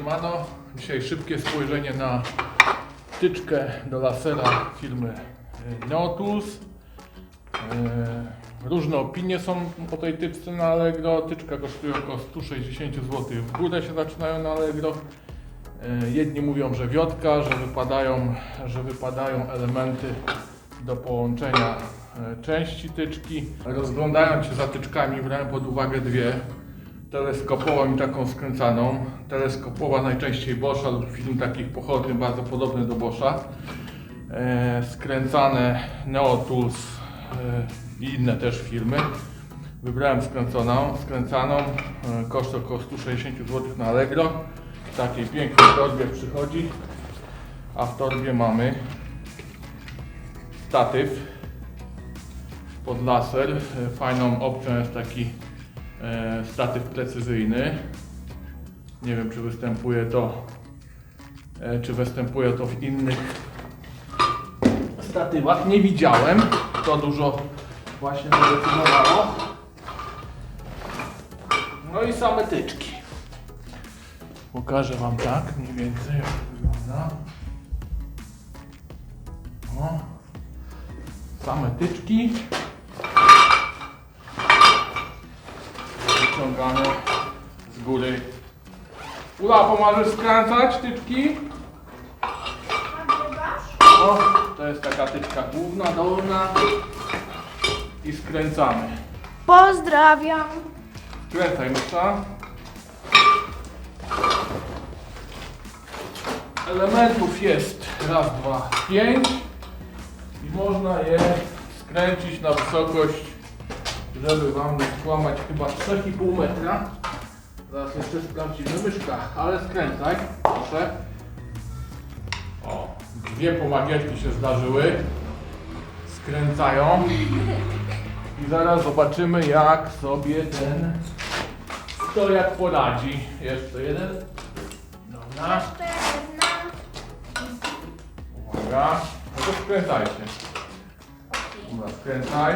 siemano. Dzisiaj szybkie spojrzenie na wtyczkę do lasera firmy e, Neotools. E, Różne opinie są po tej tyczce na Allegro. Tyczka kosztuje około 160 zł. W górę się zaczynają na Allegro. E, Jedni mówią, że wiotka, że wypadają, że wypadają elementy do połączenia części tyczki. Rozglądając się za tyczkami, brałem pod uwagę dwie. Teleskopową i taką skręcaną. Teleskopowa najczęściej Boscha lub film takich pochodnych, bardzo podobny do Boscha. E, skręcane Neotools e, i inne też firmy. Wybrałem skręconą, skręcaną, e, koszt około 160 zł na Allegro. W takiej pięknej torbie przychodzi, a w torbie mamy statyw pod laser. E, Fajną opcją jest taki statyw precyzyjny. Nie wiem, czy występuje to, e, czy występuje to w innych statywach. Nie widziałem. To dużo właśnie zadecydowało. No i same tyczki. Pokażę Wam tak mniej więcej jak wygląda. O. Same tyczki. Z góry. Ula, pomożesz skręcać tyczki? O, to jest taka tyczka główna, dolna. I skręcamy. Pozdrawiam. Skręcaj mysza. Elementów jest raz, dwa, pięć i można je skręcić na wysokość, żeby Wam nie skłamać, chyba 3,5 metra. Zaraz jeszcze sprawdzimy myszka, ale skręcaj, proszę. O, dwie pomagierki się zdarzyły. Skręcają. I zaraz zobaczymy jak sobie ten stojak poradzi. Jeszcze jeden. Dobra, uwaga. No to skręcajcie. Dobra, skręcaj.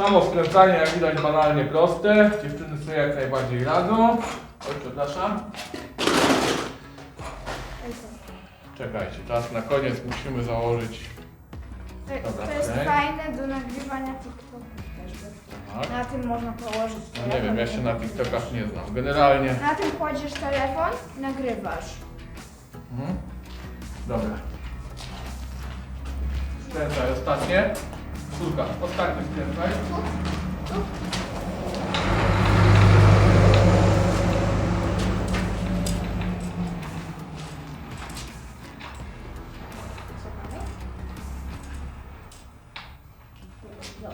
Samo skręcanie jak widać banalnie proste. Dziewczyny sobie jak najbardziej radzą. Oj, przepraszam. Czekajcie, teraz na koniec musimy założyć. To, Dobra, to jest okej. fajne do nagrywania TikToków też. Tak. Na tym można położyć No nie telefon. wiem, ja się na TikTokach nie znam. Generalnie. Na tym kładziesz telefon i nagrywasz. Mhm. Dobra. Skręcaj ostatnie. Córka, ostatnie skręcaj.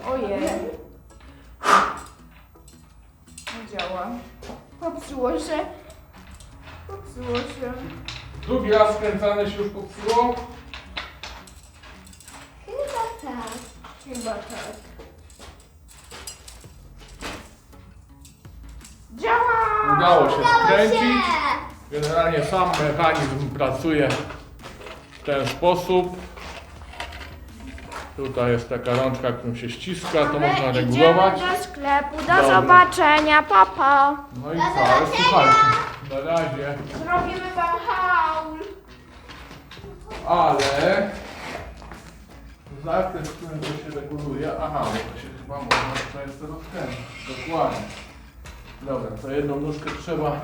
Ojej. Nie działa. Popsuło się. Popsuło się. Drugi raz skręcane się już popsuło. Chyba tak. Chyba tak. Działa! Udało się skręcić. Generalnie sam mechanizm pracuje w ten sposób. Tutaj jest taka rączka, którą się ściska, to My można idziemy regulować. do sklepu. Do Dobra. zobaczenia, papa. No i co, ale słuchajcie, na razie, Zrobimy wam haul. ale zakres, którym to się reguluje, aha, bo to się chyba można często rozkręcić, dokładnie. Dobra, to jedną nóżkę trzeba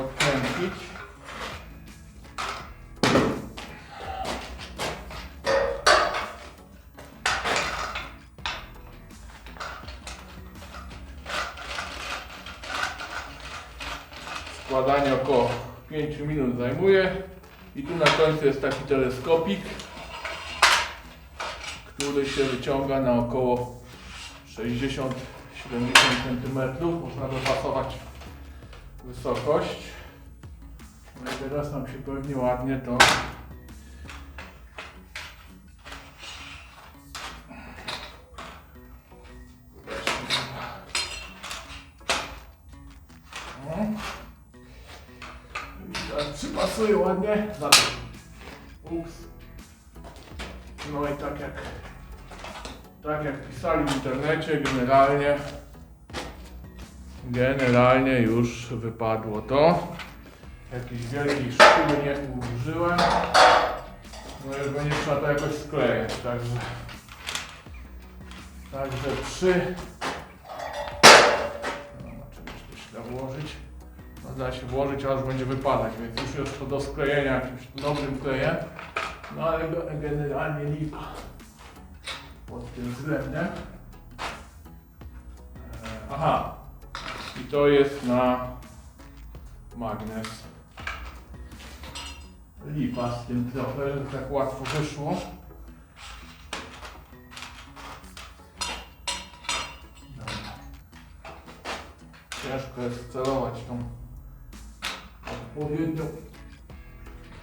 odkręcić. Składanie około 5 minut zajmuje. I tu na końcu jest taki teleskopik, który się wyciąga na około 60-70 cm. Można dopasować wysokość. No i teraz nam się pewnie ładnie to przypasuję ładnie. Ups. No i tak jak tak jak pisali w internecie, generalnie generalnie już wypadło to. Jakiejś wielkiej szkół nie użyłem. No już będzie trzeba to jakoś sklejać, także... Także trzy... No, da włożyć. No, da się włożyć, aż będzie wypadać, więc już jest to do sklejenia jakimś dobrym klejem. No ale generalnie lipa pod tym względem. E, Aha, i to jest na magnes. Lipa z tym trochę, że tak łatwo wyszło. Ciężko jest celować tą odpowiednią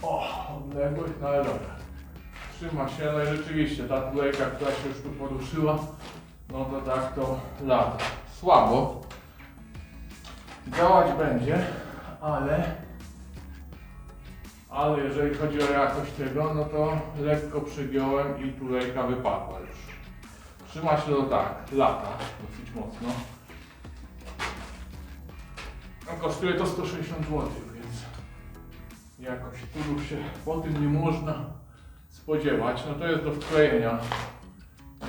o, odległość, no ale dobra. Trzyma się, no i rzeczywiście ta tulejka, która się już tu poruszyła, no to tak to lata. Słabo. Działać będzie, ale ale jeżeli chodzi o jakość tego, no to lekko przygiąłem i tulejka wypadła już. Trzyma się to tak, lata dosyć mocno. No, kosztuje to 160 zł, więc jakoś tu się po tym nie można spodziewać. No to jest do wklejenia.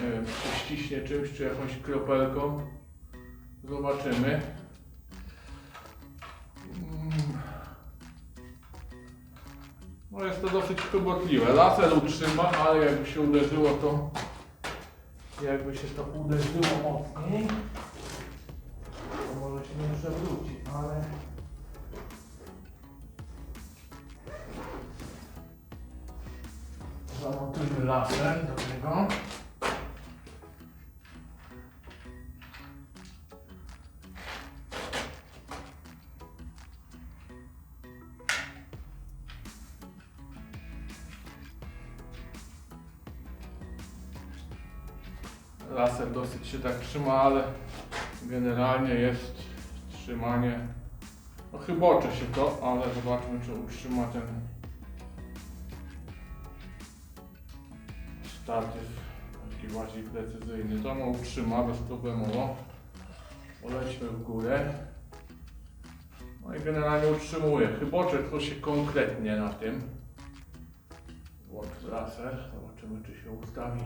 Nie wiem, czy ściśnie czymś, czy jakąś kropelką. Zobaczymy. Mm. No jest to dosyć chybotliwe. Laser utrzyma, ale jakby się uderzyło to jakby się to uderzyło mocniej zamontujmy laser do tego. Laser dosyć się tak trzyma, ale generalnie jest trzymanie. No chybocze się to, ale zobaczmy czy utrzyma ten jest taki bardziej precyzyjny. To no utrzyma bezproblemowo. Polećmy w górę. No i generalnie utrzymuje. Chyboczek to się konkretnie na tym. Włącz laser. Zobaczymy czy się ustawi.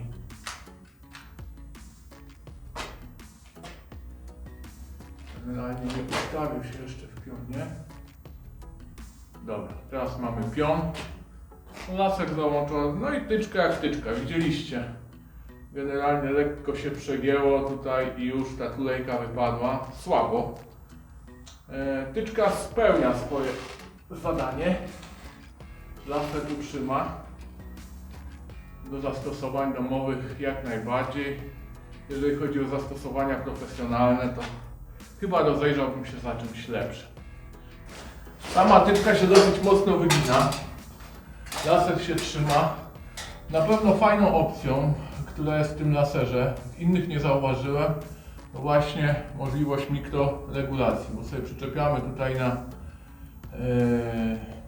Generalnie nie ustawił się jeszcze w pionie. Dobra, teraz mamy pion. Lasek załączony, no i tyczka jak tyczka, widzieliście. Generalnie lekko się przegięło tutaj i już ta tulejka wypadła. Słabo. E, tyczka spełnia swoje zadanie. Laser utrzyma. Do zastosowań domowych jak najbardziej. Jeżeli chodzi o zastosowania profesjonalne, to chyba rozejrzałbym się za czymś lepszym. Sama tyczka się dosyć mocno wygina. Laser się trzyma. Na pewno fajną opcją, która jest w tym laserze, innych nie zauważyłem, to właśnie możliwość mikroregulacji, bo sobie przyczepiamy tutaj na e,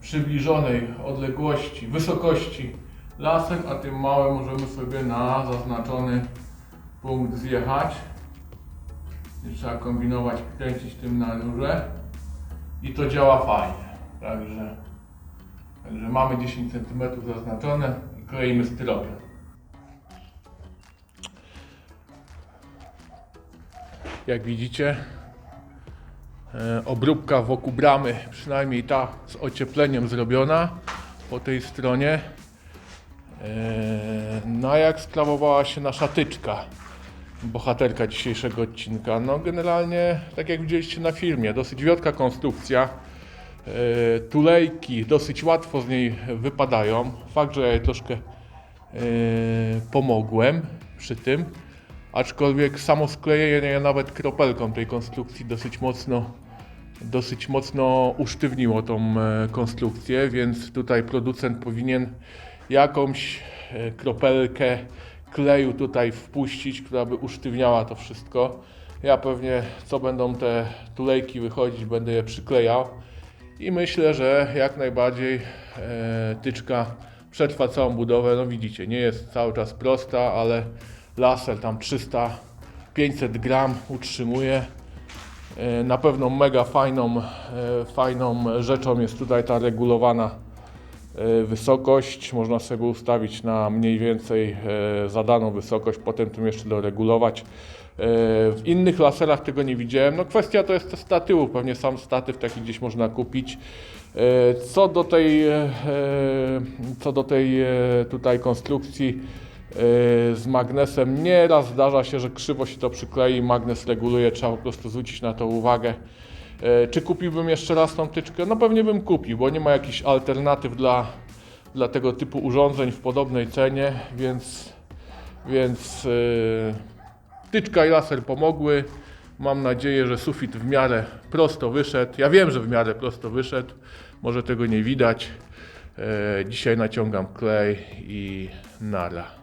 przybliżonej odległości, wysokości laser, a tym małym możemy sobie na zaznaczony punkt zjechać. Nie trzeba kombinować, kręcić tym na rurę i to działa fajnie. Także, także mamy 10 cm zaznaczone i kleimy styropian. Jak widzicie, e, obróbka wokół bramy, przynajmniej ta z ociepleniem zrobiona po tej stronie. E, No jak sprawowała się nasza tyczka? bohaterka dzisiejszego odcinka. No generalnie, tak jak widzieliście na filmie, dosyć wiotka konstrukcja. E, tulejki dosyć łatwo z niej wypadają. Fakt, że ja jej troszkę e, pomogłem przy tym. Aczkolwiek samo sklejenie nawet kropelką tej konstrukcji dosyć mocno dosyć mocno usztywniło tą e, konstrukcję, więc tutaj producent powinien jakąś kropelkę kleju tutaj wpuścić, która by usztywniała to wszystko. Ja pewnie co będą te tulejki wychodzić, będę je przyklejał i myślę, że jak najbardziej e, tyczka przetrwa całą budowę. No widzicie, nie jest cały czas prosta, ale laser tam 300-500 gram utrzymuje. E, Na pewno mega fajną, e, fajną rzeczą jest tutaj ta regulowana wysokość. Można sobie ustawić na mniej więcej zadaną wysokość, potem tym jeszcze doregulować. E, W innych laserach tego nie widziałem. No kwestia to jest statywu, pewnie sam statyw taki gdzieś można kupić. E, Co do tej, e, co do tej tutaj konstrukcji z magnesem, nieraz zdarza się, że krzywo się to przyklei, magnes reguluje, trzeba po prostu zwrócić na to uwagę. Czy kupiłbym jeszcze raz tą tyczkę? No pewnie bym kupił, bo nie ma jakichś alternatyw dla, dla tego typu urządzeń w podobnej cenie, więc, więc tyczka i laser pomogły. Mam nadzieję, że sufit w miarę prosto wyszedł. Ja wiem, że w miarę prosto wyszedł. Może tego nie widać. E, Dzisiaj naciągam klej i nara.